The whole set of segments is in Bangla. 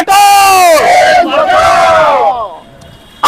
হটো।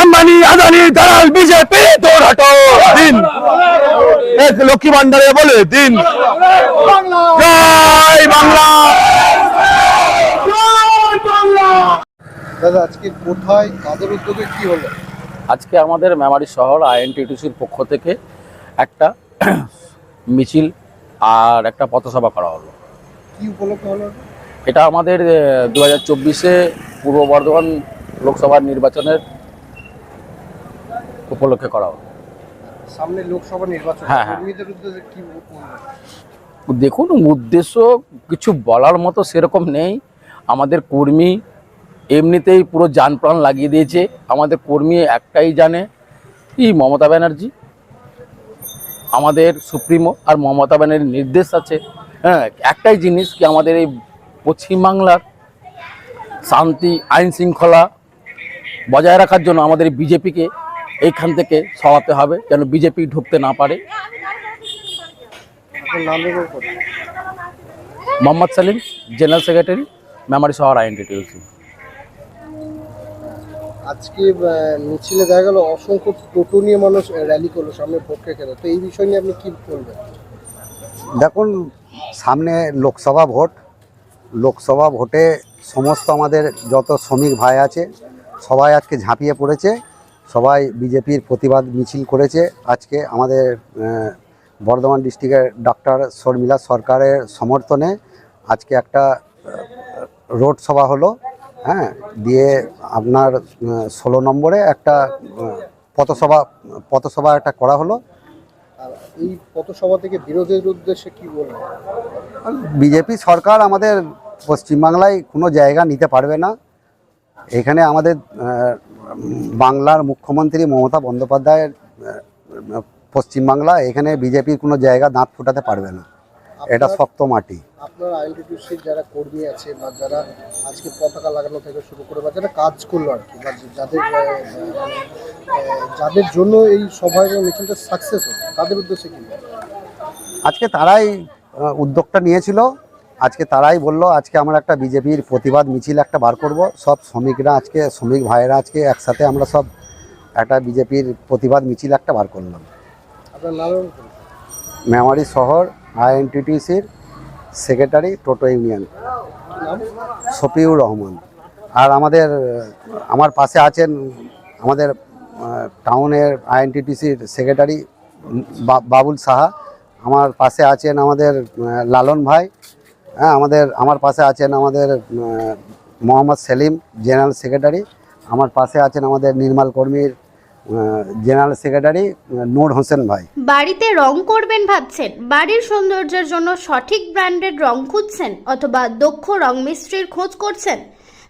আম্বানি আদানি দালাল বিজেপি দৌড় হটো। দিন। লক্ষ্মী ভান্ডারে বলে দিন। জয় বাংলা জয় বাংলা। দাদা আজকে কোথায় কাদের উদ্যোগে কি হলো? আজকে আমাদের মেমারি শহর আইএনটিটিসির পক্ষ থেকে একটা মিছিল আর একটা পথসভা করা হলো। কি উপলক্ষে হলো? এটা? আমাদের দু হাজার চব্বিশে পূর্ব বর্ধমান লোকসভা নির্বাচনের উপলক্ষে করা হবে। সামনে লোকসভা নির্বাচন হ্যাঁ, হ্যাঁ। দেখুন উদ্দেশ্য কিছু বলার মতো সেরকম নেই। আমাদের কর্মী এমনিতেই পুরো যান প্রাণ লাগিয়ে দিয়েছে। আমাদের কর্মী একটাই জানে কি মমতা ব্যানার্জি? আমাদের সুপ্রিমো আর মমতা ব্যানার্জির নির্দেশ আছে। হ্যাঁ একটাই জিনিস কি আমাদের এই পশ্চিমবাংলার শান্তি আইন শৃঙ্খলা বজায় রাখার জন্য আমাদের বিজেপিকে এইখান থেকে সরাতে হবে যেন বিজেপি ঢুকতে না পারে। মোহাম্মদ সালিম জেনারেল সেক্রেটারি মেমারি শহর আইএনটিটিউসি আজকে মিছিলে দেখা গেল অসংখ্য টোটো নিয়ে মানুষ র্যালি করল সামনে পক্ষে কেন তো এই বিষয় নিয়ে আপনি কি বলবেন? দেখুন সামনে লোকসভা ভোট লোকসভা ভোটে সমস্ত আমাদের যত শ্রমিক ভাই আছে সবাই আজকে ঝাঁপিয়ে পড়েছে। সবাই বিজেপির প্রতিবাদ মিছিল করেছে। আজকে আমাদের বর্ধমান ডিস্ট্রিক্টের ডাক্তার শর্মিলা সরকারের সমর্থনে আজকে একটা রোড সভা হলো হ্যাঁ দিয়ে আপনার ষোলো নম্বরে একটা পথসভা পথসভা একটা করা হলো। এই পথসভা থেকে বিরোধীর উদ্দেশ্যে কি বলবেন? বিজেপি সরকার আমাদের পশ্চিমবাংলায় কোনো জায়গা নিতে পারবে না। এখানে আমাদের বাংলার মুখ্যমন্ত্রী মমতা বন্দ্যোপাধ্যায়ের পশ্চিমবাংলা এখানে বিজেপির কোনো জায়গা দাঁত ফুটাতে পারবে না। এটা শক্ত মাটি। আপনার আইনটিটিউসির যারা কর্মী আছে বা যারা আজকে পতাকা লাগানো থেকে শুরু করে বা যারা কাজ করল আর কি যাদের যাদের জন্য এই মিছিলটা সাকসেস হলো তাদের উদ্দেশ্যে কি? আজকে তারাই উদ্যোগটা নিয়েছিল। আজকে তারাই বলল আজকে আমরা একটা বিজেপির প্রতিবাদ মিছিল একটা বার করব। সব শ্রমিকরা আজকে শ্রমিক ভাইয়েরা আজকে একসাথে আমরা সব একটা বিজেপির প্রতিবাদ মিছিল একটা বার করলাম। মেমারি শহর আইএনটিটিসির সেক্রেটারি টোটো ইউনিয়ন। শফিউর রহমান। আর আমাদের আমার পাশে আছেন আমাদের টাউনের আইএনটিটিসির সেক্রেটারি বাবুল সাহা। আমার পাশে আছেন আমাদের লালন ভাই। হ্যাঁ আমাদের, আমার পাশে আছেন আমাদের মোহাম্মদ সেলিম, জেনারেল সেক্রেটারি। আমার পাশে আছেন আমাদের নির্মাল কর্মীর জেনারেল সেক্রেটারি, নূর হোসেন ভাই। বাড়িতে রং করবেন ভাবছেন। বাড়ির সৌন্দর্যের জন্য সঠিক ব্র্যান্ডের রং খুঁজছেন অথবা দক্ষ রং মিস্ত্রির খোঁজ করছেন?